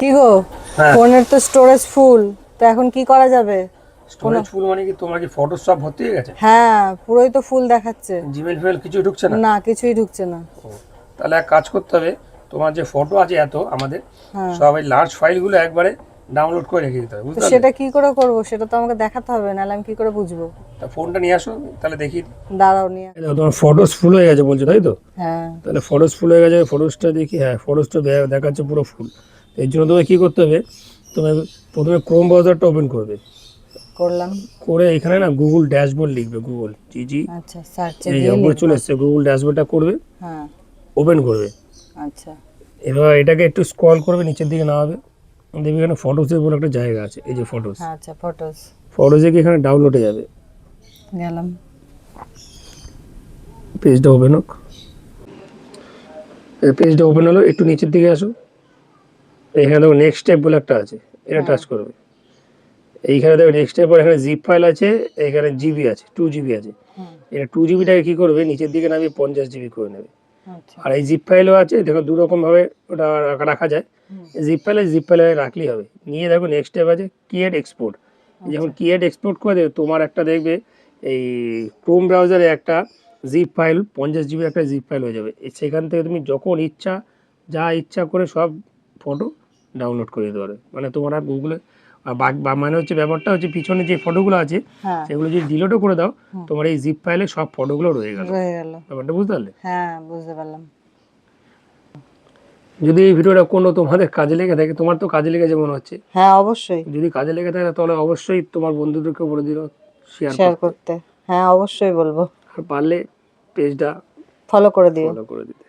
কি গো? হ্যাঁ। ফোনের তো স্টোরেজ ফুল তো এখন কি করা যাবে? স্টোরেজ ফুল মানে কি তোমার কি ফটো সব ভর্তি হয়ে গেছে? হ্যাঁ পুরোই তো ফুল দেখাচ্ছে। জিমেল ফেল কিছুই ঢুকছে না? না কিছুই ঢুকছে না। তাহলে এক কাজ করতে হবে তোমার যে ফটো আছে এত আমাদের সব এই লার্জ ফাইলগুলো একবারে ডাউনলোড করে রেখে দিতে হবে বুঝতে সেটা কি করে করব? সেটা তো আমাকে দেখাতে হবে নাহলে আমি কি করে বুঝব? তা ফোনটা নিয়ে আসো তাহলে দেখি। দাঁড়াও নিয়ে তোমার ফটোস ফুল হয়ে গেছে বলছো তাই তো? হ্যাঁ। তাহলে ফটোস ফুল হয়ে গেছে ফটোসটা দেখি হ্যাঁ ফটোসটা দেখাচ্ছে পুরো ফুল এর জন্য তোমাকে কী করতে হবে? তোমার প্রথমে ক্রোম ব্রাউজারটা ওপেন করবে। করলাম। করে এখানে না গুগল ড্যাশবোর্ড লিখবে গুগল জি জি আচ্ছা সার্চে এই উপরে চলে এসছে গুগল ড্যাশবোর্ডটা করবে হ্যাঁ। ওপেন করবে। আচ্ছা। এবার এটাকে একটু স্ক্রল করবে নিচের দিকে নামাবে। দেখবি এখানে ফটোসের বলে একটা জায়গা আছে এই যে ফটোস হ্যাঁ আচ্ছা ফটোস ফটোসে কি এখানে ডাউনলোডে যাবে। গেলাম। পেজটা ওপেন হোক। পেজটা ওপেন হলো একটু নিচের দিকে আসো। এখানে দেখো নেক্সট স্টেপ বলে একটা আছে এটা টাচ করবে। এইখানে দেখো নেক্সট স্টেপ এখানে জিপ ফাইল আছে এখানে জিবি আছে টু জিবি আছে। এটা টু জিবিটাকে কী করবে? নিচের দিকে নামিয়ে পঞ্চাশ জিবি করে নেবে। আচ্ছা। আর এই জিপ ফাইলও আছে দেখো দু রকমভাবে ওটা রাখা- রাখা যায়। জিপ ফাইলে জিপ ফাইলে রাখলেই হবে। নিয়ে দেখো নেক্সট স্টেপ আছে কিয়েড এক্সপোর্ট যখন কিয়েড এক্সপোর্ট করে দেবে তোমার একটা দেখবে এই ক্রোম ব্রাউজারে একটা জিপ ফাইল পঞ্চাশ জিবি একটা জিপ ফাইল হয়ে যাবে। সেখান থেকে তুমি যখন ইচ্ছা যা ইচ্ছা করে সব ফটো ডাউনলোড করে দিতে পারবে মানে তোমার আর গুগলে বা মানে হচ্ছে ব্যাপারটা হচ্ছে পিছনে যে ফটোগুলো আছে হ্যাঁ। সেগুলো যদি ডিলিটও করে দাও তোমার এই জিপ ফাইলে সব ফটোগুলো রয়ে গেল। রয়ে গেল। ব্যাপারটা বুঝতে পারলে? হ্যাঁ বুঝতে পারলাম। যদি এই ভিডিওটা কোনো তোমাদের কাজে লেগে থাকে তোমার তো কাজে লেগেছে মনে হচ্ছে। হ্যাঁ অবশ্যই। যদি কাজে লেগে থাকে তাহলে অবশ্যই তোমার বন্ধুদেরকে বলে দিল শেয়ার শেয়ার করতে। হ্যাঁ অবশ্যই বলব। আর পারলে পেজটা ফলো করে দিও। ফলো করে দিতে।